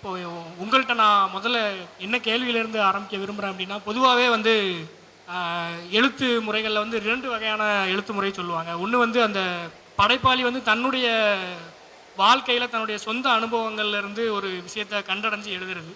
இப்போ உங்கள்கிட்ட நான் முதல்ல என்ன கேள்வியிலேருந்து ஆரம்பிக்க விரும்புகிறேன் அப்படின்னா பொதுவாகவே வந்து எழுத்து முறைகளில் வந்து ரெண்டு வகையான எழுத்து முறை சொல்லுவாங்க. ஒன்று வந்து அந்த படைப்பாளி வந்து தன்னுடைய வாழ்க்கையில் தன்னுடைய சொந்த அனுபவங்கள்லேருந்து ஒரு விஷயத்தை கண்டடைஞ்சு எழுதுறது.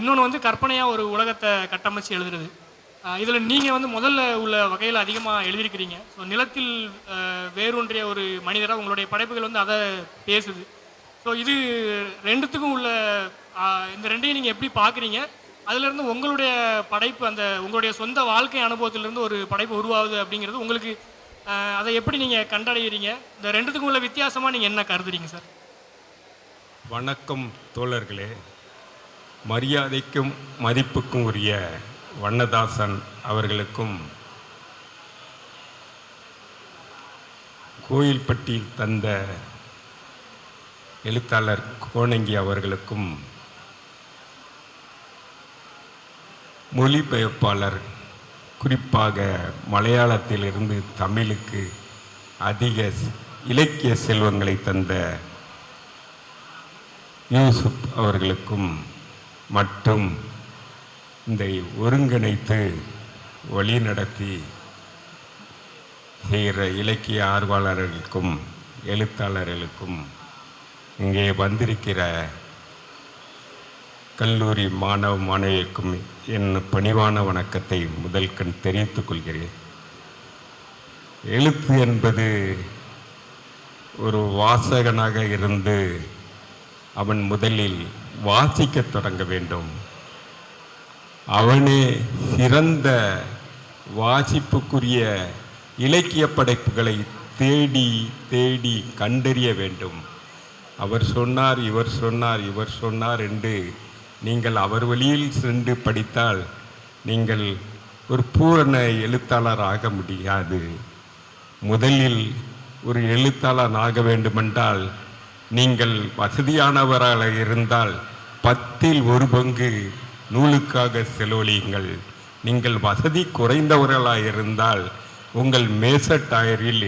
இன்னொன்று வந்து கற்பனையாக ஒரு உலகத்தை கட்டமைச்சு எழுதுறது. இதில் நீங்கள் வந்து முதல்ல உள்ள வகையில் அதிகமாக எழுதியிருக்கிறீங்க. ஸோ நிலத்தில் வேரூன்றிய ஒரு மனிதராக உங்களுடைய படைப்புகள் வந்து அதை பேசுது. ஸோ இது ரெண்டுத்துக்கும் உள்ள இந்த ரெண்டையும் நீங்கள் எப்படி பார்க்குறீங்க? அதுலேருந்து உங்களுடைய படைப்பு அந்த உங்களுடைய சொந்த வாழ்க்கை அனுபவத்திலேருந்து ஒரு படைப்பு உருவாகுது அப்படிங்கிறது உங்களுக்கு அதை எப்படி நீங்கள் கண்டடைகிறீங்க இந்த ரெண்டுத்துக்கும் உள்ள வித்தியாசமாக நீங்கள் என்ன கருதுறீங்க சார்? வணக்கம் தோழர்களே. மரியாதைக்கும் மதிப்புக்கும் உரிய வண்ணதாசன் அவர்களுக்கும் கோயில்பட்டியில் தந்த எழுத்தாளர் கோணங்கி அவர்களுக்கும் மொழிபெயர்ப்பாளர் குறிப்பாக மலையாளத்திலிருந்து தமிழுக்கு அதிக இலக்கிய செல்வங்களை தந்த யூசுப் அவர்களுக்கும் மற்றும் இந்த ஒருங்கிணைத்து வழிநடத்தி செய்கிற இலக்கிய ஆர்வலர்களுக்கும் எழுத்தாளர்களுக்கும் இங்கே வந்திருக்கிற கல்லூரி மாணவ மாணவிக்கும் என் பணிவான வணக்கத்தை முதல் கண் தெரிவித்துக் கொள்கிறேன். எழுத்து என்பது ஒரு வாசகனாக இருந்து அவன் முதலில் வாசிக்கத் தொடங்க வேண்டும். அவனே சிறந்த வாசிப்புக்குரிய இலக்கிய படைப்புகளை தேடி தேடி கண்டறிய வேண்டும். அவர் சொன்னார் இவர் சொன்னார் இவர் சொன்னார் என்று நீங்கள் அவர் வழியில் சென்று படித்தால் நீங்கள் ஒரு பூரண எழுத்தாளர் ஆக முடியாது. முதலில் ஒரு எழுத்தாளர் ஆக வேண்டுமென்றால் நீங்கள் வசதியானவராக இருந்தால் பத்தில் ஒரு பங்கு நூலுக்காக செலவழியுங்கள். நீங்கள் வசதி குறைந்தவர்களாக இருந்தால் உங்கள் மேச டயரில்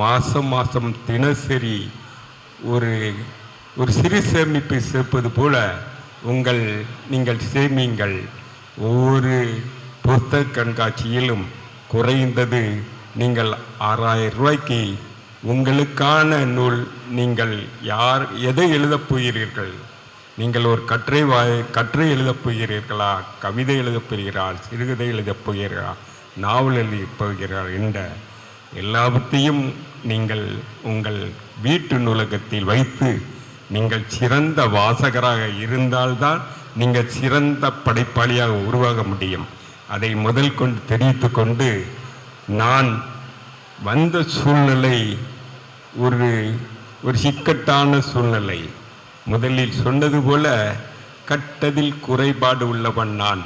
மாதம் மாதம் தினசரி ஒரு ஒரு சிறு சேமிப்பு சேர்ப்பது போல உங்கள் நீங்கள் சேமியுங்கள் ஒவ்வொரு புத்தக கண்காட்சியிலும் குறைந்தது நீங்கள் ஆறாயிரம் ரூபாய்க்கு உங்களுக்கான நூல் நீங்கள் யார் எதை எழுதப் போகிறீர்கள்? நீங்கள் ஒரு கற்றை வாய் கற்றை எழுதப் போகிறீர்களா? கவிதை எழுதப் போகிறாள் சிறுகதை எழுதப் போகிறா நாவல் எழுதப் போகிறீர்களா என்ற எல்லாவற்றையும் நீங்கள் உங்கள் வீட்டு நூலகத்தில் வைத்து நீங்கள் சிறந்த வாசகராக இருந்தால்தான் நீங்கள் சிறந்த படைப்பாளியாக உருவாக முடியும். அதை முதல் கொண்டு தெரிவித்து கொண்டு நான் வந்த சூழ்நிலை ஒரு ஒரு சிக்கட்டான சூழ்நிலை. முதலில் சொன்னது போல கட்டதில் குறைபாடு உள்ளவன் நான்.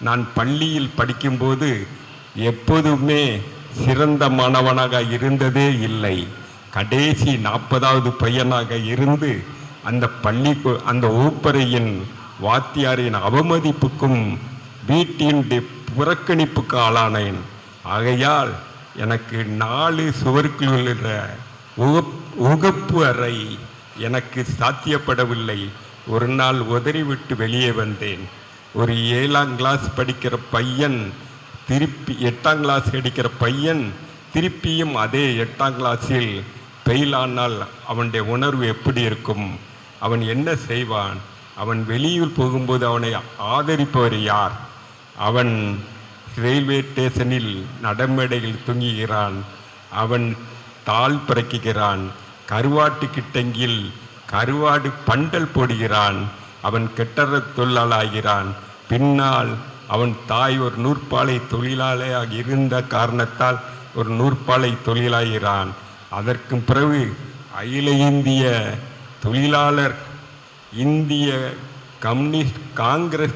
நான் பள்ளியில் படிக்கும்போது எப்போதுமே சிறந்த மாணவனாக இருந்ததே இல்லை. கடைசி நாற்பதாவது பையனாக இருந்து அந்த பள்ளி அந்த வகுப்பறையின் வாத்தியாரின் அவமதிப்புக்கும் வீட்டின் புறக்கணிப்புக்கு ஆளானேன். ஆகையால் எனக்கு நாலு சுவருக்குள் உள்ள உகப் உகப்பு அறை எனக்கு சாத்தியப்படவில்லை. ஒரு நாள் உதறிவிட்டு வெளியே வந்தேன். ஒரு ஏழாம் கிளாஸ் படிக்கிற பையன் திருப்பி எட்டாம் கிளாஸ் அடிக்கிற பையன் திருப்பியும் அதே எட்டாம் கிளாஸில் பெயிலானால் அவனுடைய உணர்வு எப்படி இருக்கும்? அவன் என்ன செய்வான்? அவன் வெளியூர் போகும்போது அவனை ஆதரிப்பவர் யார்? அவன் ரயில்வே ஸ்டேஷனில் நடைமேடையில் தூங்குகிறான். அவன் தாள் பிறக்குகிறான். கருவாட்டு கிட்டங்கில் கருவாடு பண்டல் போடுகிறான். அவன் கெட்டற தொழிலாளாகிறான். பின்னால் அவன் தாய் ஒரு நூற்பாலை தொழிலாளியாக இருந்த காரணத்தால் ஒரு நூற்பாலை தொழிலாகிறான். அதற்கு பிறகு அகில இந்திய தொழிலாளர் இந்திய கம்யூனிஸ்ட் காங்கிரஸ்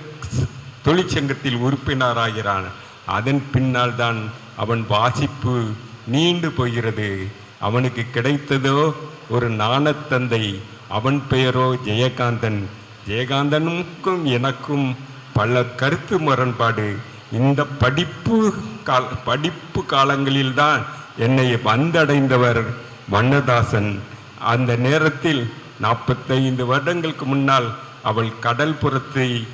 தொழிற்சங்கத்தில் உறுப்பினராகிறான். அதன் பின்னால் தான் அவன் வாசிப்பு நீண்டு போகிறது. அவனுக்கு கிடைத்ததோ ஒரு நாணத்தந்தை. அவன் பெயரோ ஜெயகாந்தன். ஜெயகாந்தனுக்கும் எனக்கும் பல கருத்து முரண்பாடு. இந்த படிப்பு கால படிப்பு காலங்களில்தான் என்னை வந்தடைந்தவர் வண்ணதாசன். அந்த நேரத்தில் நாற்பத்தைந்து வருடங்களுக்கு முன்னால் அவள் கடல் புறத்தை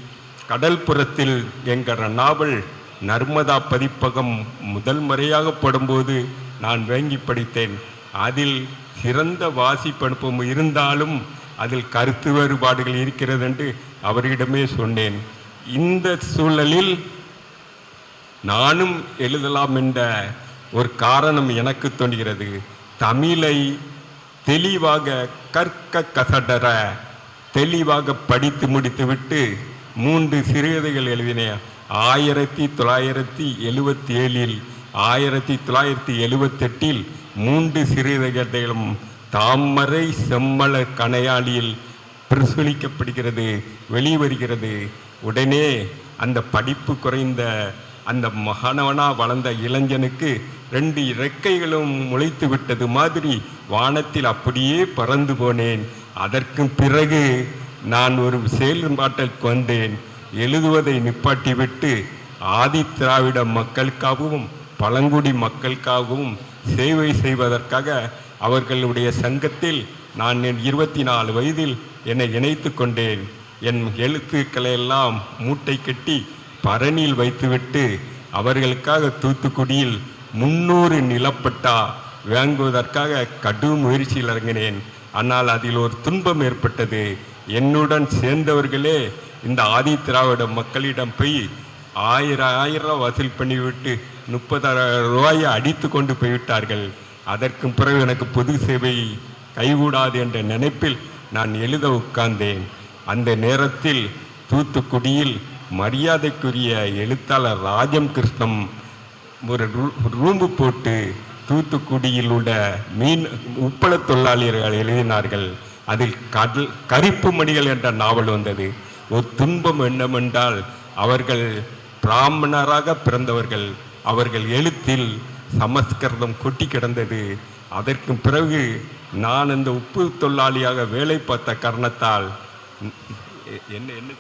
கடல் புறத்தில் என்கிற நாவல் நர்மதா பதிப்பகம் முதல் முறையாக படும்போது நான் வாங்கி படித்தேன். அதில் சிறந்த வாசிப்பனுப்பம் இருந்தாலும் அதில் கருத்து வேறுபாடுகள் இருக்கிறது என்று அவரிடமே சொன்னேன். இந்த சூழலில் நானும் எழுதலாம் என்ற ஒரு காரணம் எனக்கு தோன்றுகிறது. தமிழை தெளிவாக கற்க கசடர தெளிவாக படித்து முடித்துவிட்டு மூன்று சிறுகதைகள் எழுதினேன் ஆயிரத்தி தொள்ளாயிரத்தி எழுவத்தி ஏழில் ஆயிரத்தி தொள்ளாயிரத்தி எழுவத்தெட்டில் மூன்று சிறுகதைகளும் தாமரை செம்மள கணையாளியில் பிரசுரிக்கப்படுகிறது வெளிவருகிறது. உடனே அந்த படிப்பு குறைந்த அந்த மகனவனாக வளர்ந்த இளைஞனுக்கு ரெண்டு இறக்கைகளும் முளைத்து விட்டது மாதிரி வானத்தில் அப்படியே பறந்து போனேன். அதற்கு பிறகு நான் ஒரு செயல்பாட்டிற்கு வந்தேன். எழுதுவதை நிப்பாட்டிவிட்டு ஆதி திராவிட மக்களுக்காகவும் பழங்குடி மக்களுக்காகவும் சேவை செய்வதற்காக அவர்களுடைய சங்கத்தில் நான் என் இருபத்தி நாலு வயதில் என்னை இணைத்து கொண்டேன். என் எழுத்துக்களை எல்லாம் மூட்டை கட்டி பரணியில் வைத்துவிட்டு அவர்களுக்காக தூத்துக்குடியில் முன்னூறு நிலப்பட்டா வாங்குவதற்காக கடும் முயற்சியில் இறங்கினேன். ஆனால் அதில் ஒரு துன்பம் ஏற்பட்டது. என்னுடன் சேர்ந்தவர்களே இந்த ஆதி திராவிட மக்களிடம் போய் ஆயிரம் ஆயிரம் வசூல் பண்ணிவிட்டு முப்பதாயிரம் ரூபாயை அடித்து கொண்டு போய்விட்டார்கள். அதற்கு பிறகு எனக்கு பொது சேவை கைகூடாது என்ற நினைப்பில் நான் எழுத உட்கார்ந்தேன். அந்த நேரத்தில் தூத்துக்குடியில் மரியாதைக்குரிய எழுத்தாளர் ராஜம் கிருஷ்ணம் ஒரு ரூ- ரூம்பு போட்டு தூத்துக்குடியில் உள்ள மீன் உப்பள தொழிலாளர்கள் எழுதினார்கள். அதில் கடல் கரிப்பு மணிகள் என்ற நாவல் வந்தது. ஒரு துன்பம் என்னவென்றால் அவர்கள் பிராமணராக பிறந்தவர்கள். அவர்கள் எழுத்தில் சமஸ்கிருதம் கொட்டி கிடந்தது. அதற்கு பிறகு நான் அந்த உப்பு தொழிலாளியாக வேலை பார்த்த காரணத்தால் என்ன என்ன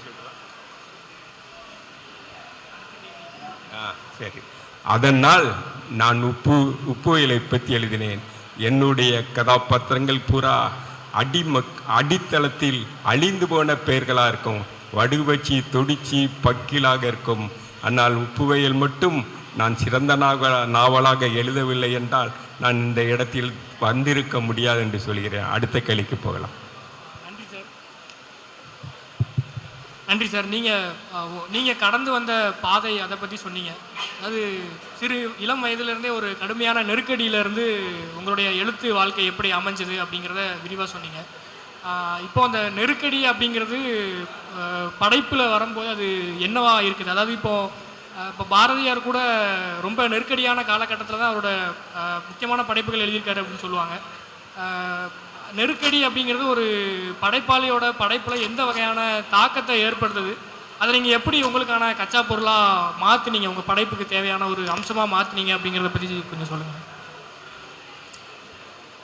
சரி அதனால் நான் உப்பு உப்புயிலை பற்றி எழுதினேன். என்னுடைய கதாபாத்திரங்கள் பூரா அடிமக் அடித்தளத்தில் அழிந்து போன பெயர்களாக இருக்கும். வடுவச்சி தொடிச்சி பக்கிலாக இருக்கும். ஆனால் உப்புவையில் மட்டும் நான் சிறந்த நாவ நாவலாக எழுதவில்லை என்றால் நான் இந்த இடத்தில் வந்திருக்க முடியாது என்று சொல்கிறேன். அடுத்த கேள்விக்கு போகலாம் நன்றி சார் நன்றி சார். நீங்கள் நீங்கள் கடந்து வந்த பாதை அதை பற்றி சொன்னீங்க. அதாவது சிறு இளம் வயதிலிருந்தே ஒரு கடுமையான நெருக்கடியிலேருந்து உங்களுடைய எழுத்து வாழ்க்கை எப்படி அமைஞ்சது அப்படிங்கிறத விரிவாக சொன்னீங்க. இப்போ அந்த நெருக்கடி அப்படிங்கிறது படைப்பில் வரும்போது அது என்னவா இருக்குது? அதாவது இப்போது இப்போ பாரதியார் கூட ரொம்ப நெருக்கடியான காலகட்டத்தில் தான் அவரோட முக்கியமான படைப்புகள் எழுதியிருக்காரு அப்படின்னு சொல்லுவாங்க. நெருக்கடி அப்படிங்கிறது ஒரு படைப்பாளியோட படைப்பில் எந்த வகையான தாக்கத்தை ஏற்படுத்துது? அதை நீங்கள் எப்படி உங்களுக்கான கச்சா பொருளாக மாற்றுனீங்க உங்கள் படைப்புக்கு தேவையான ஒரு அம்சமாக மாற்றினீங்க அப்படிங்கிறத பற்றி கொஞ்சம் சொல்லுங்கள்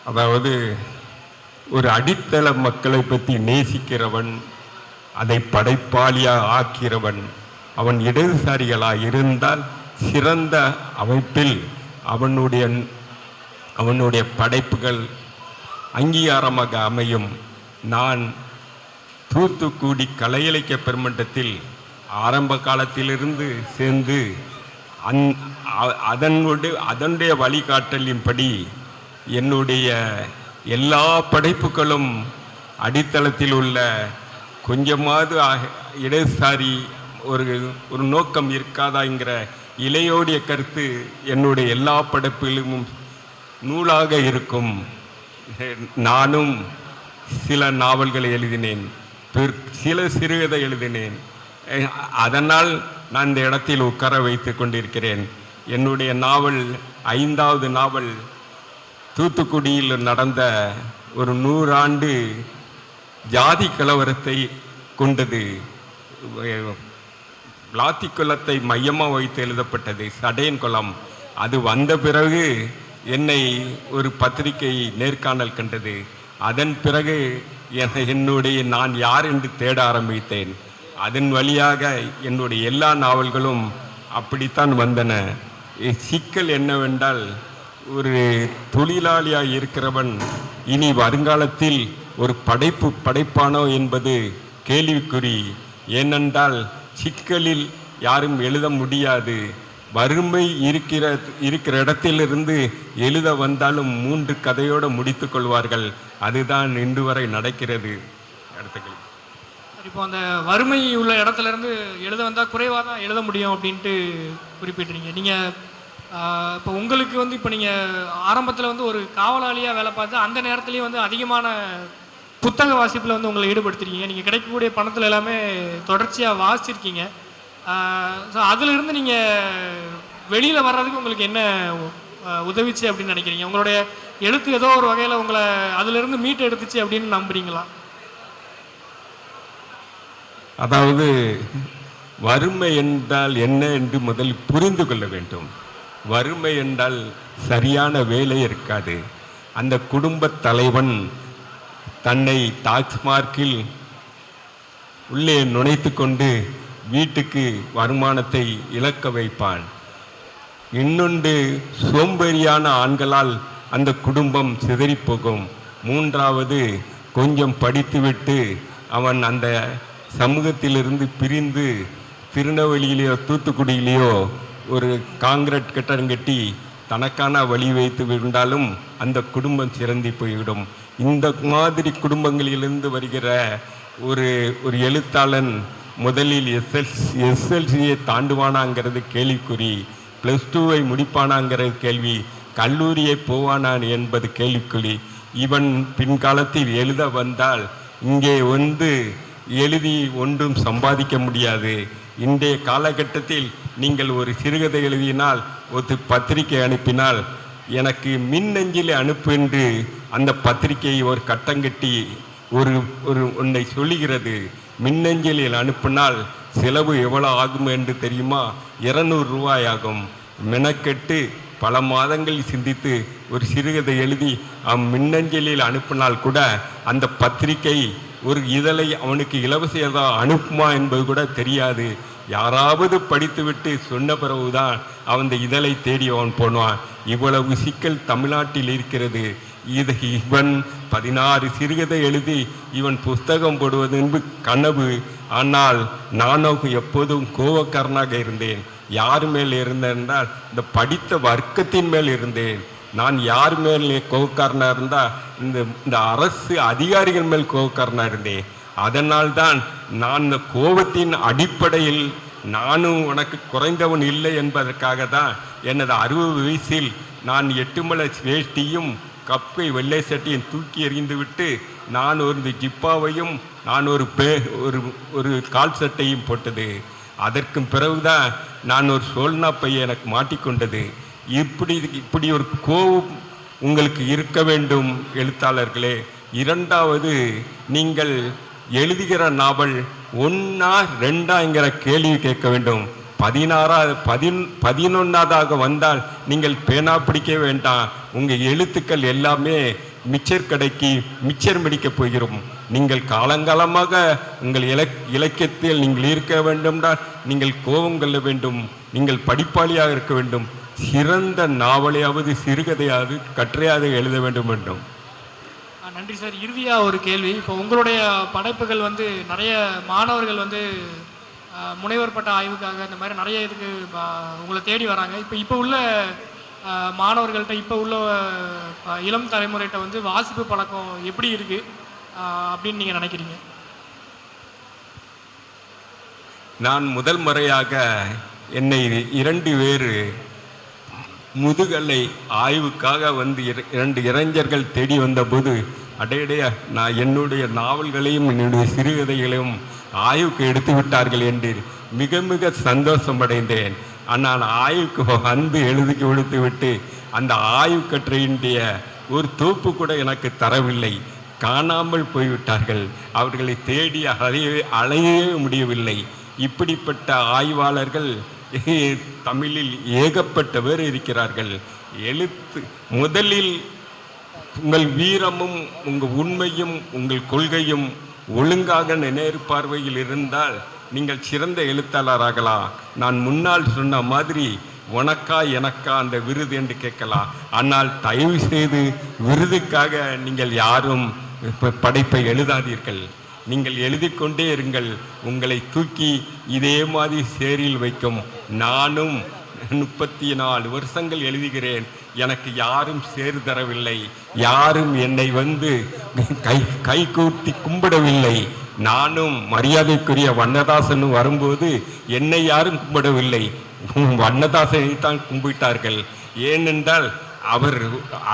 அதாவது ஒரு அடித்தள மக்களை பற்றி நேசிக்கிறவன் அதை படைப்பாளியாக ஆக்கிறவன் அவன் இடதுசாரிகளாக இருந்தால் சிறந்த அமைப்பில் அவனுடைய அவனுடைய படைப்புகள் அங்கீகாரமாக அமையும் நான் தூத்துக்குடி கலை இலக்கிய பெருமன்றத்தில் ஆரம்ப காலத்திலிருந்து சேர்ந்து அந் அதனோடு அதனுடைய வழிகாட்டலின்படி என்னுடைய எல்லா படைப்புகளும் அடித்தளத்தில் உள்ள கொஞ்சமாவது ஆக- இடதுசாரி ஒரு ஒரு நோக்கம் இருக்காதாங்கிற இலையோடைய கருத்து என்னுடைய எல்லா படைப்பிலும் நூலாக இருக்கும். நானும் சில நாவல்களை எழுதினேன். பிற்- சில சிறுகதை எழுதினேன். அதனால் நான் இந்த இடத்தில் உட்கார வைத்து கொண்டிருக்கிறேன். என்னுடைய நாவல் ஐந்தாவது நாவல் தூத்துக்குடியில் நடந்த ஒரு நூறாண்டு ஜாதி கலவரத்தை கொண்டது. விளாத்தி குளத்தை மையமாக வைத்து எழுதப்பட்டது. சடையன் குளம். அது வந்த பிறகு என்னை ஒரு பத்திரிகை நேர்காணல் கண்டது. அதன் பிறகு என்னுடைய நான் யார் என்று தேட ஆரம்பித்தேன். அதன் வழியாக என்னுடைய எல்லா நாவல்களும் அப்படித்தான் வந்தன. சிக்கல் என்னவென்றால் ஒரு தொழிலாளியாக இருக்கிறவன் இனி வருங்காலத்தில் ஒரு படைப்பு படைப்பானோ என்பது கேள்விக்குறி. ஏனென்றால் சிக்கலில் யாரும் எழுத முடியாது. வறுமை இருக்கிற இருக்கிற இடத்திலிருந்து எழுத வந்தாலும் மூன்று கதையோடு முடித்து கொள்வார்கள். அதுதான் இன்று வரை நடக்கிறது. அடுத்த கேள்வி. இப்போ அந்த வறுமை உள்ள இடத்துல இருந்து எழுத வந்தால் குறைவாக தான் எழுத முடியும் அப்படின்ட்டு குறிப்பிட்றீங்க நீங்கள் இப்போ உங்களுக்கு வந்து இப்போ நீங்கள் ஆரம்பத்தில் வந்து ஒரு காவலாளியாக வேலை பார்த்து அந்த நேரத்துலேயே வந்து அதிகமான புத்தக வாசிப்பில் வந்து உங்களை ஈடுபடுத்திருக்கீங்க. நீங்கள் கிடைக்கக்கூடிய பணத்தில் எல்லாமே தொடர்ச்சியாக வாசிச்சிருக்கீங்க. ஸோ அதிலிருந்து நீங்கள் வெளியில் வர்றதுக்கு உங்களுக்கு என்ன உதவிச்சு அப்படின்னு நினைக்கிறீங்க? உங்களுடைய எழுத்து ஏதோ ஒரு வகையில் உங்களை அதிலிருந்து மீட்டு எடுத்துச்சு அப்படின்னு நம்புறீங்களா? அதாவது வறுமை என்றால் என்ன என்று முதல் புரிந்து கொள்ள வேண்டும். வறுமை என்றால் சரியான வேலை இருக்காது. அந்த குடும்பத் தலைவன் தன்னை டாக்ஸ்மார்க்கில் உள்ளே நுழைத்து கொண்டு வீட்டுக்கு வருமானத்தை இழக்க வைப்பான் இன்னொன்று சோம்பேறியான ஆண்களால் அந்த குடும்பம் சிதறிப் போகும் மூன்றாவது கொஞ்சம் படித்துவிட்டு அவன் அந்த சமூகத்திலிருந்து பிரிந்து திருநெல்வேலியிலேயோ தூத்துக்குடியிலேயோ ஒரு காங்கிரட் கட்டடம் கட்டி தனக்கான வழி வைத்து விட்டாலும் அந்த குடும்பம் சிறந்தி போய்விடும். இந்த மாதிரி குடும்பங்களிலிருந்து வருகிற ஒரு ஒரு எழுத்தாளன் முதலில் எஸ்எல்சி எஸ்எல்சியை தாண்டுவானாங்கிறது கேள்விக்குறி ப்ளஸ் டூவை முடிப்பானாங்கிறது கேள்வி கல்லூரியை போவானான் என்பது கேள்விக்குறி. இவன் பின்காலத்தில் எழுத வந்தால் இங்கே வந்து எழுதி ஒன்றும் சம்பாதிக்க முடியாது. இன்றைய காலகட்டத்தில் நீங்கள் ஒரு சிறுகதை எழுதினால் ஒரு பத்திரிகை அனுப்பினால் எனக்கு மின்னஞ்சில் அனுப்பு என்று அந்த பத்திரிகையை ஒரு கட்டங்கட்டி ஒரு ஒரு ஒன்றை சொல்லுகிறது. மின்னஞ்சலில் அனுப்பினால் செலவு எவ்வளோ ஆகும் என்று தெரியுமா? இருநூறு ரூபாய் ஆகும் மெனக்கெட்டு பல மாதங்கள் சிந்தித்து ஒரு சிறுகதை எழுதி அவன் மின்னஞ்சலில் அனுப்பினால் கூட அந்த பத்திரிகை ஒரு இதழை அவனுக்கு இலவசமாக அனுப்புமா என்பது கூட தெரியாது. யாராவது படித்துவிட்டு சொன்ன பிறகுதான் அவன் இந்த இதழை தேடி அவன் போனான். இவ்வளவு சிக்கல் தமிழ்நாட்டில் இருக்கிறது. இது இவன் பதினாறு சிறுகதை எழுதி இவன் புஸ்தகம் போடுவது என்பது கனவு. ஆனால் நானும் எப்போதும் கோவக்காரனாக இருந்தேன். யார் மேல் இருந்தேன் என்றால் இந்த படித்த வர்க்கத்தின் மேல் இருந்தேன். நான் யார் மேல் கோவக்காரனாக இருந்தால் இந்த இந்த அரசு அதிகாரிகள் மேல் கோவக்காரனாக இருந்தேன். அதனால்தான் நான் இந்த கோபத்தின் அடிப்படையில் நானும் உனக்கு குறைந்தவன் இல்லை என்பதற்காக தான் எனது அறுபது வயசில் நான் எட்டுமலை வேஷ்டியும் கப்பை வெள்ளை சட்டியும் தூக்கி எறிந்துவிட்டு நான் ஒரு ஜிப்பாவையும் நான் ஒரு பே ஒரு ஒரு கால் சட்டையும் போட்டது. அதற்கு பிறகுதான் நான் ஒரு சோல்னா பையை எனக்கு மாட்டிக்கொண்டது. இப்படி இப்படி ஒரு கோபம் உங்களுக்கு இருக்க வேண்டும் எழுத்தாளர்களே. இரண்டாவது நீங்கள் எழுதுகிற நாவல் ஒன்றா ரெண்டாங்கிற கேள்வி கேட்க வேண்டும். பதினாறா பதின் பதினொன்னாதாக வந்தால் நீங்கள் பேனா பிடிக்க வேண்டாம். உங்கள் எழுத்துக்கள் எல்லாமே மிச்சர் கடைக்கு மிச்சர் மிடிக்கப் போகிறோம். நீங்கள் காலங்காலமாக உங்கள் இலக் இலக்கியத்தில் நீங்கள் இருக்க வேண்டும்னால் நீங்கள் கோபம் கொள்ள வேண்டும். நீங்கள் படிப்பாளியாக இருக்க வேண்டும். சிறந்த நாவலையாவது சிறுகதையாவது கற்றையாவது எழுத வேண்டும் வேண்டும் நன்றி சார். இறுதியாக ஒரு கேள்வி. இப்போ உங்களுடைய படைப்புகள் வந்து நிறைய மாணவர்கள் வந்து முனைவர் பட்ட ஆய்வுக்காக இந்த மாதிரி நிறைய இதுக்கு உங்களை தேடி வராங்க. இப்போ இப்போ உள்ள மாணவர்கள்ட்ட இப்போ உள்ள இளம் தலைமுறைகிட்ட வந்து வாசிப்பு பழக்கம் எப்படி இருக்குது அப்படின்னு நீங்கள் நினைக்கிறீங்க? நான் முதல் முறையாக என்னை இரண்டு பேர் முதுகலை ஆய்வுக்காக வந்து இர- இரண்டு இளைஞர்கள் தேடி வந்தபோது அடையடைய நான் என்னுடைய நாவல்களையும் என்னுடைய சிறுகதைகளையும் ஆய்வுக்கு எடுத்து விட்டார்கள் என்று மிக மிக சந்தோஷமடைந்தேன். ஆனால் ஆய்வுக்கு வந்து எழுதி கொடுத்து விட்டு அந்த ஆய்வு கற்றையினுடைய ஒரு தோப்பு கூட எனக்கு தரவில்லை. காணாமல் போய்விட்டார்கள். அவர்களை தேடி அலையவே அலையவே முடியவில்லை. இப்படிப்பட்ட ஆய்வாளர்கள் தமிழில் ஏகப்பட்ட பேர் இருக்கிறார்கள். எழுத்து முதலில் உங்கள் வீரமும் உங்கள் உண்மையும் உங்கள் கொள்கையும் ஒழுங்காக நேர்பார்வையில் இருந்தால் நீங்கள் சிறந்த எழுத்தாளராகலாம் நான் முன்னால் சொன்ன மாதிரி உனக்கா எனக்கா அந்த விருது என்று கேட்கலாம் ஆனால் தயவு செய்து விருதுக்காக நீங்கள் யாரும் படைப்பை எழுதாதீர்கள். நீங்கள் எழுதி கொண்டே இருங்கள். உங்களை தூக்கி இதே மாதிரி சேரில் வைக்கும். நானும் முப்பத்தி நாலு வருஷங்கள் எழுதுகிறேன். எனக்கு யாரும் சேறு தரவில்லை. யாரும் என்னை வந்து கை கை கூட்டி கும்பிடவில்லை. நானும் மரியாதைக்குரிய வண்ணதாசனும் வரும்போது என்னை யாரும் கும்பிடவில்லை. வண்ணதாசனை தான் கும்பிட்டார்கள். ஏனென்றால் அவர்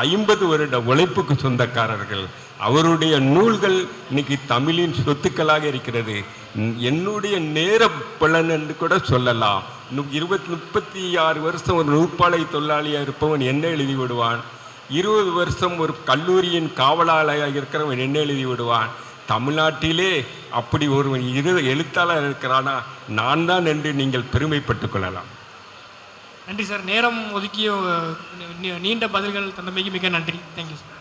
ஐம்பது வருட உழைப்புக்கு சொந்தக்காரர்கள். அவருடைய நூல்கள் இன்னைக்கு தமிழின் சொத்துக்களாக இருக்கிறது. என்னுடைய நேர பலன் என்று கூட சொல்லலாம். நு- இருபத்தி முப்பத்தி ஆறு வருஷம் ஒரு நூற்பாலை தொழிலாளியாக இருப்பவன் என்ன எழுதி விடுவான்? இருபது வருஷம் ஒரு கல்லூரியின் காவலாளியாக இருக்கிறவன் என்ன எழுதி விடுவான்? தமிழ்நாட்டிலே அப்படி ஒருவன் இரு எழுத்தாளர் இருக்கிறானா? நான் தான் என்று நீங்கள் பெருமைப்பட்டுக் கொள்ளலாம். நன்றி சார். நேரம் ஒதுக்கிய நீண்ட பதில்கள் தந்தமைக்கு மிக நன்றி. Thank you sir